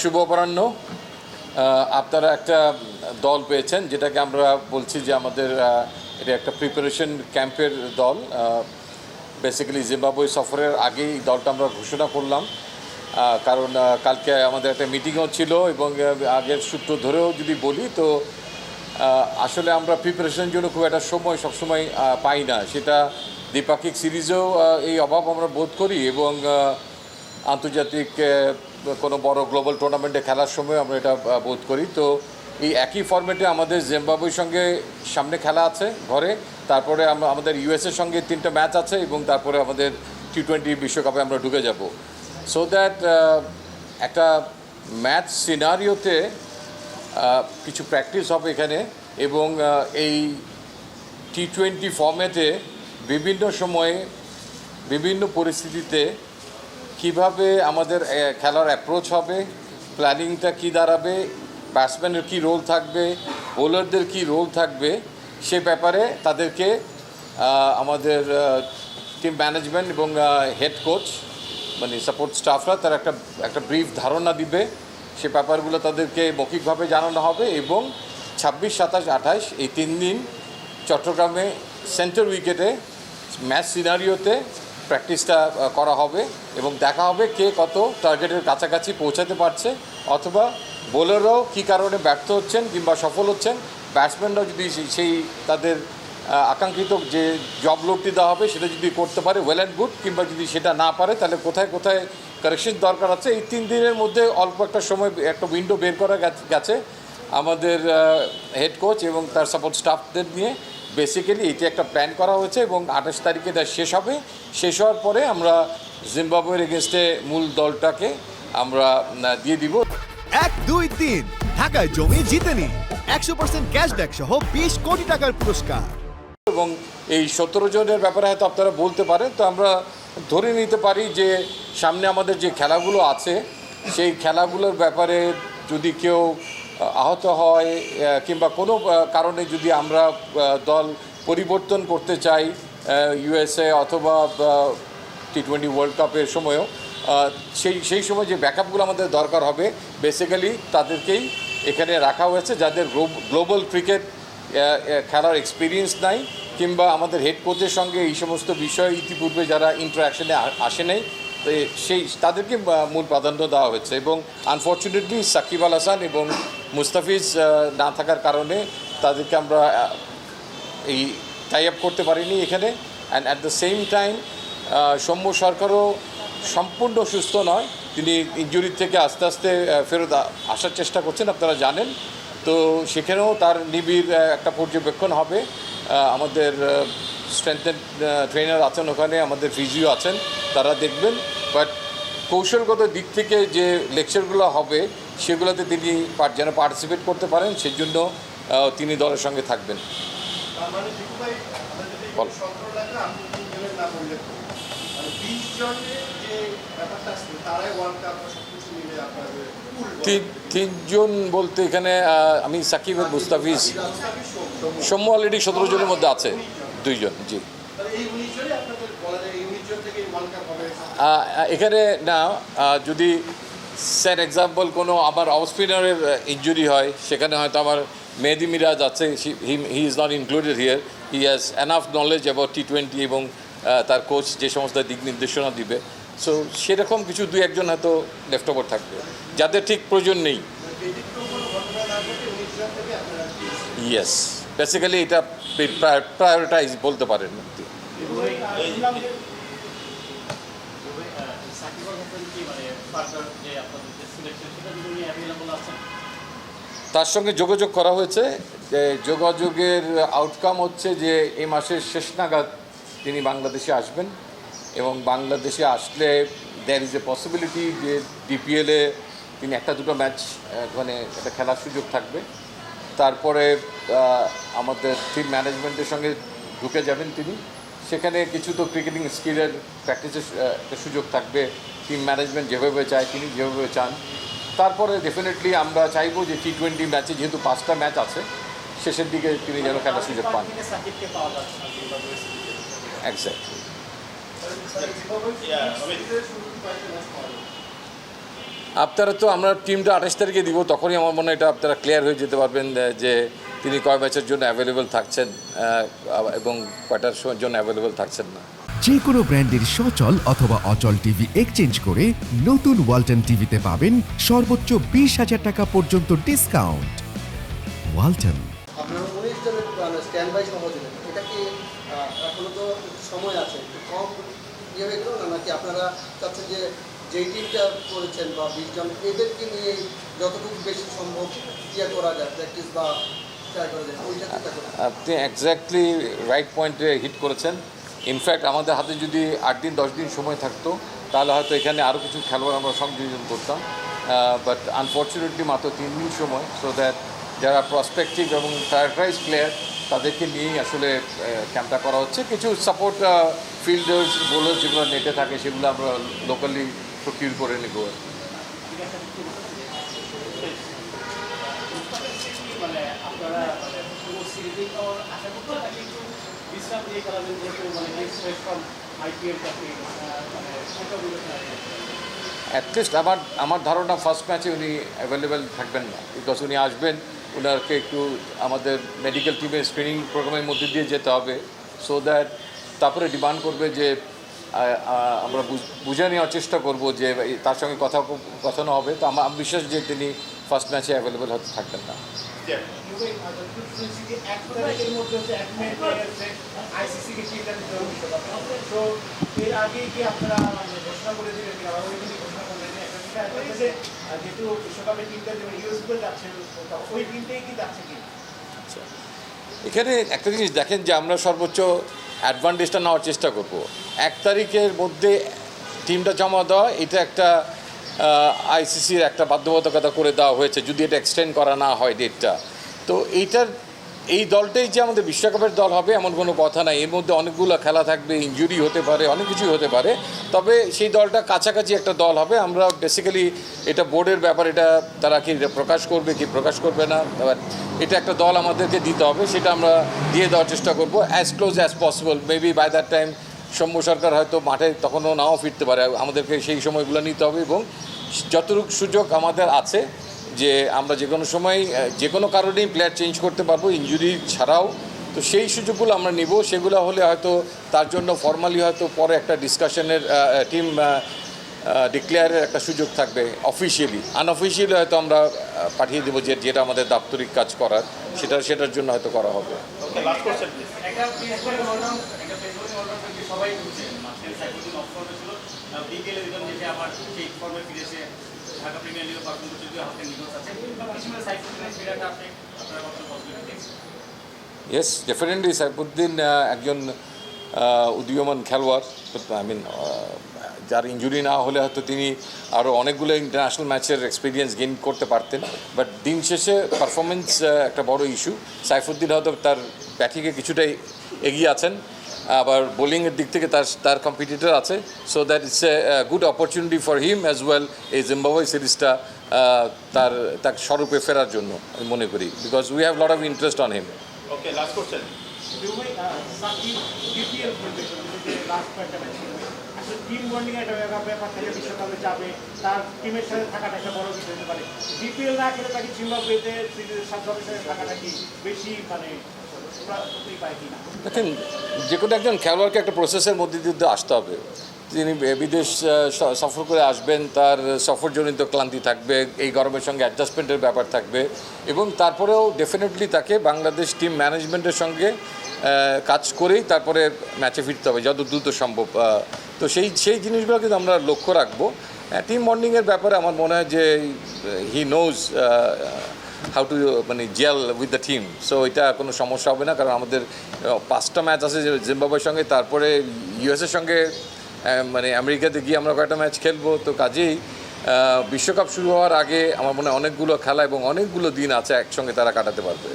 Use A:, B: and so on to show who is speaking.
A: শুভ অপরাহ্ন। আপনারা একটা দল পেয়েছেন, যেটাকে আমরা বলছি যে আমাদের এটা একটা প্রিপারেশন ক্যাম্পের দল। বেসিক্যালি জিম্বাবুয়ে সফরের আগেই দলটা আমরা ঘোষণা করলাম। কারণ কালকে আমাদের একটা মিটিংও ছিল এবং আগের সূত্র ধরেও যদি বলি, তো আসলে আমরা প্রিপারেশনের জন্য খুব একটা সময় সবসময় পাই না। সেটা দ্বিপাক্ষিক সিরিজেও এই অভাব আমরা বোধ করি এবং আন্তর্জাতিক কোনো বড় গ্লোবাল টুর্নামেন্টে খেলার সময় আমরা এটা বোধ করি। তো এই একই ফর্মেটে আমাদের জিম্বাবুয়ের সঙ্গে সামনে খেলা আছে ঘরে। তারপরে আমাদের ইউএসের সঙ্গে তিনটা ম্যাচ আছে এবং তারপরে আমাদের টি টোয়েন্টি বিশ্বকাপে আমরা ঢুকে যাব। সো দ্যাট একটা ম্যাচ সিনারিওতে কিছু প্র্যাকটিস হবে এখানে এবং এই টি টোয়েন্টি ফর্মেটে বিভিন্ন সময়ে বিভিন্ন পরিস্থিতিতে কীভাবে আমাদের খেলার অ্যাপ্রোচ হবে প্ল্যানিংটা কি দাঁড়াবে ব্যাটসম্যানের কী রোল থাকবে বোলারদের কী রোল থাকবে, সে ব্যাপারে তাদেরকে আমাদের টিম ম্যানেজমেন্ট এবং হেড কোচ মানে সাপোর্ট স্টাফরা তার একটা একটা ব্রিফ ধারণা দিবে। সে ব্যাপারগুলো তাদেরকে মৌখিকভাবে জানানো হবে এবং ছাব্বিশ, সাতাশ, আঠাশ এই তিন দিন চট্টগ্রামে সেন্টার উইকেটে ম্যাচ সিনারিওতে প্র্যাকটিসটা করা হবে এবং দেখা হবে কে কত টার্গেটের কাছাকাছি পৌঁছাতে পারছে অথবা বোলাররাও কী কারণে ব্যর্থ হচ্ছেন কিংবা সফল হচ্ছেন ব্যাটসম্যানরাও যদি সেই- তাদের আকাঙ্ক্ষিত যে জব লোডটি দেওয়া হবে সেটা যদি করতে পারে ওয়েল অ্যান্ড গুড কিংবা যদি সেটা না পারে, তাহলে কোথায় কোথায় কারেকশন দরকার আছে? এই তিন দিনের মধ্যে অল্প একটা সময় একটা উইন্ডো বের করা গেছে আমাদের হেড কোচ এবং তার সাপোর্ট স্টাফদের নিয়ে। বেসিক্যালি এটি একটা প্ল্যান করা হয়েছে এবং আঠাশ তারিখে তা শেষ হবে শেষ হওয়ার পরে আমরা জিম্বাবুয়ের এগেনস্টে মূল দলটাকে আমরা দিয়ে দিব।
B: এক দুই তিন। ঢাকায় জমি জিতে নিন একশো পার্সেন্ট ক্যাশব্যাক সহ বিশ কোটি টাকার পুরস্কার।
A: এবং এই সতেরো জনের ব্যাপারে হয়তো আপনারা বলতে পারেন তো আমরা ধরে নিতে পারি যে সামনে আমাদের যে খেলাগুলো আছে সেই খেলাগুলোর ব্যাপারে যদি কেউ আহত হয় কিংবা কোনো কারণে যদি আমরা দল পরিবর্তন করতে চাই ইউএসএ অথবা টি টোয়েন্টি ওয়ার্ল্ড কাপের সময়ও সেই সেই সময় যে ব্যাকআপগুলো আমাদের দরকার হবে বেসিক্যালি তাদেরকেই এখানে রাখা হয়েছে, যাদের গ্লোবাল ক্রিকেট খেলার এক্সপিরিয়েন্স নাই, কিংবা আমাদের হেড কোচের সঙ্গে এই সমস্ত বিষয় ইতিপূর্বে যারা ইন্টারাকশনে আসে নাই সেই, তাদেরকে মূল প্রাধান্য দেওয়া হয়েছে এবং আনফর্চুনেটলি সাকিব আল হাসান এবং মুস্তাফিজ না থাকার কারণে তাদেরকে আমরা এই টাই আপ করতে পারিনি এখানে। And at the same time Soumya সরকারও সম্পূর্ণ সুস্থ নয়। তিনি ইঞ্জুরি থেকে আস্তে আস্তে ফেরত আসার চেষ্টা করছেন, আপনারা জানেন। তো সেখানেও তার নিবিড় একটা পর্যবেক্ষণ হবে। আমাদের স্ট্রেংথেন ট্রেনার আছেন ওখানে, আমাদের ফিজিও আছেন, তারা দেখবেন। বাট কৌশলগত দিক থেকে যে লেকচারগুলো হবে সেগুলোতে তিনি যেন পার্টিসিপেট করতে পারেন সেজন্য তিনি দলের সঙ্গে থাকবেন।
C: মানে মানে
A: তিনজন বলতে এখানে আমি সাকিব মুস্তাফিজ।
C: সৌম্য।
A: অলরেডি সতেরো জনের মধ্যে আছে দুইজন জি। এখানে না যদি স্যার এক্সাম্পল কোনো আমার অফ স্পিনারের ইঞ্জুরি হয়, সেখানে হয়তো আমার মেহেদি মিরাজ আছে he is not included here he has enough knowledge about T twenty এবং তার কোচ যে সমস্ত দিক নির্দেশনা দিবে। সো সেরকম কিছু দুই একজন হয়তো লেফট ওভার থাকবে। যাদের ঠিক প্রয়োজন নেই। ইয়েস বেসিক্যালি এটা প্রায়োরিটাইজ বলতে পারেন
D: সাকিব আল হাসান কি মানে
A: তার সঙ্গে যোগাযোগ করা হয়েছে যে যোগাযোগের আউটকাম হচ্ছে যে এই মাসের শেষ নাগাদ তিনি বাংলাদেশে আসবেন এবং বাংলাদেশে আসলে দ্যার ইজ এ পসিবিলিটি যে ডিপিএলে তিনি একটা দুটো ম্যাচ মানে একটা খেলার সুযোগ থাকবে। তারপরে আমাদের টিম ম্যানেজমেন্টের সঙ্গে ঢুকে যাবেন তিনি। সেখানে কিছু তো ক্রিকেটিং স্কিলের প্র্যাকটিসের সুযোগ থাকবে। টিম ম্যানেজমেন্ট যেভাবে চায় তিনি যেভাবে চান তারপরে ডেফিনেটলি আমরা চাইব যে টি টোয়েন্টি ম্যাচে যেহেতু পাঁচটা ম্যাচ আছে শেষের দিকে তিনি যেন খেলার সুযোগ পান। এক্স্যাক্টলি। আপনারা তো আমরা টিমটা আঠাশ তারিখে দিব তখনই আমার মনে হয় এটা আপনারা ক্লিয়ার হয়ে যেতে পারবেন যে তিনি কয় ম্যাচের জন্য অ্যাভেলেবেল থাকছেন এবং কয়টার জন্য অ্যাভেলেবেল থাকছেন না
B: যে কোনো ব্র্যান্ডের সচল অথবা অচল টিভি এক্সচেঞ্জ করে নতুন ওয়ালটন টিভিতে পাবেন সর্বোচ্চ বিশ হাজার টাকা পর্যন্ত ডিসকাউন্ট ওয়ালটন
C: তো সময় আছে? একটু কম ইয়ে নাকি আপনারা চাচ্ছেন যে যেই টিমটা করেছেন বা বিশজন এদেরকে নিয়ে যতটুকু বেশি সম্ভব ইয়ে করা যায় প্র্যাকটিস বা ট্রাই করা যায় ওইটা চিন্তা করেন।
A: আপনি এক্স্যাক্টলি রাইট পয়েন্টে হিট করেছেন। ইনফ্যাক্ট আমাদের হাতে যদি আট দিন, দশ দিন সময় থাকতো, তাহলে হয়তো এখানে আরও কিছু খেলোয়াড় আমরা সংযোজন করতাম। বাট আনফর্চুনেটলি মাত্র তিন দিন সময় সো দ্যাট যারা প্রসপেক্টিভ এবং প্রায়োরিটাইজ প্লেয়ার তাদেরকে নিয়েই আসলে ক্যাম্পটা করা হচ্ছে। কিছু সাপোর্ট ফিল্ডার্স বোলার যেগুলো নেটে থাকে, সেগুলো আমরা লোকালি প্রকিউর করে নেব।
D: আপনারা দিয়ে যেহেতু মানে আইপিএল মানে।
A: অ্যাটলিস্ট আমার আমার ধারণা ফার্স্ট ম্যাচে উনি অ্যাভেলেবেল থাকবেন না। বিকজ উনি আসবেন ওনাকে একটু আমাদের মেডিকেল টিমের স্ক্রিনিং প্রোগ্রামের মধ্যে দিয়ে যেতে হবে। সো দ্যাট তারপরে ডিমান্ড করবে যে আমরা বুঝ- বুঝে নেওয়ার চেষ্টা করব যে তার সঙ্গে কথা কথানো হবে। তো আমার আমি বিশ্বাস যে তিনি ফার্স্ট ম্যাচে অ্যাভেলেবেল হতে থাকবেন না। এখানে একটা জিনিস দেখেন যে আমরা সর্বোচ্চ অ্যাডভান্টেজটা নেওয়ার চেষ্টা করব। এক তারিখের মধ্যে টিমটা জমা দেওয়া, এটা একটা আইসিসির একটা বাধ্যবাধকতা করে দেওয়া হয়েছে, যদি এটা এক্সটেন্ড করা না হয় ডেটটা তো এইটার, এই দলটাই যে আমাদের বিশ্বকাপের দল হবে এমন কোনো কথা নাই। এর মধ্যে অনেকগুলো খেলা থাকবে ইনজুরি হতে পারে, অনেক কিছুই হতে পারে। তবে সেই দলটা কাছাকাছি একটা দল হবে। আমরা বেসিক্যালি এটা বোর্ডের ব্যাপার, এটা তারা কি প্রকাশ করবে, কি প্রকাশ করবে না? এটা একটা দল আমাদেরকে দিতে হবে, সেটা আমরা দিয়ে দেওয়ার চেষ্টা করব as close as possible maybe by that time Soumya Sarkar হয়তো মাঠে তখনও নাও ফিরতে পারে। আমাদেরকে সেই সময়গুলো নিতে হবে এবং যতটুকু সুযোগ আমাদের আছে যে আমরা যে কোনো সময় যে কোনো কারণেই প্লেয়ার চেঞ্জ করতে পারব ইঞ্জুরি ছাড়াও। তো সেই সুযোগগুলো আমরা নিব। সেগুলো হলে হয়তো তার জন্য ফর্মালি হয়তো পরে একটা ডিসকাশনের টিম ডিক্লেয়ারের একটা সুযোগ থাকবে অফিসিয়ালি আনঅফিসিয়ালি হয়তো আমরা পাঠিয়ে দেবো যে যেটা আমাদের দাপ্তরিক কাজ করার, সেটা, সেটার জন্য হয়তো করা হবে। ইয়েস ডেফিনেটলি সাইফুদ্দিন একজন উদীয়মান খেলোয়াড় আই মিন যার ইঞ্জুরি না হলে হয়তো তিনি আরও অনেকগুলো ইন্টারন্যাশনাল ম্যাচের এক্সপিরিয়েন্স গেইন করতে পারতেন। বাট দিন শেষে পারফরমেন্স একটা বড় ইস্যু সাইফুদ্দিন হয়তো তার ব্যাটিংয়ে কিছুটাই এগিয়ে আছেন। আবার বোলিংয়ের দিক থেকে তার তার কম্পিটিটর আছে। So that it's a good opportunity for him as well এই জিম্বাবুয়ে সিরিজটা তার তার স্বরূপে ফেরার জন্য, আমি মনে করি। Because we have lot of interest on him
E: okay last question
D: team bonding একটা ব্যাপার থেকে বিশ্বকাপে যাবে, তার টিমের সাথে থাকাটা একটা বড় বিষয় হতে পারে। বিপিএল না খেলে তাকে জিম্বাবুয়েতে সাত সাথে থাকাটা কি বেশি মানে
A: দেখেন, যে কোনো একজন খেলোয়াড়কে একটা প্রসেসের মধ্যে দিয়ে আসতে হবে। তিনি বিদেশ সফর করে আসবেন, তার সফরজনিত ক্লান্তি থাকবে, এই গরমের সঙ্গে অ্যাডজাস্টমেন্টের ব্যাপার থাকবে এবং তারপরেও ডেফিনেটলি তাকে বাংলাদেশ টিম ম্যানেজমেন্টের সঙ্গে কাজ করেই তারপরে ম্যাচে ফিরতে হবে, যত দ্রুত সম্ভব তো সেই সেই জিনিসগুলো কিন্তু আমরা লক্ষ্য রাখব। টিম বন্ডিংয়ের ব্যাপারে আমার মনে হয় যে হি নোজ হাউ টু মানে gel with the team so এটা কোনো সমস্যা হবে না, কারণ আমাদের পাঁচটা ম্যাচ আছে জিম্বাবুয়ের সঙ্গে, তারপরে ইউএসের সঙ্গে মানে আমেরিকাতে গিয়ে আমরা কয়েকটা ম্যাচ খেলব, তো কাজেই বিশ্বকাপ শুরু হওয়ার আগে আমার মনে হয় অনেকগুলো খেলা এবং অনেকগুলো দিন আছে একসঙ্গে তারা কাটাতে পারবে।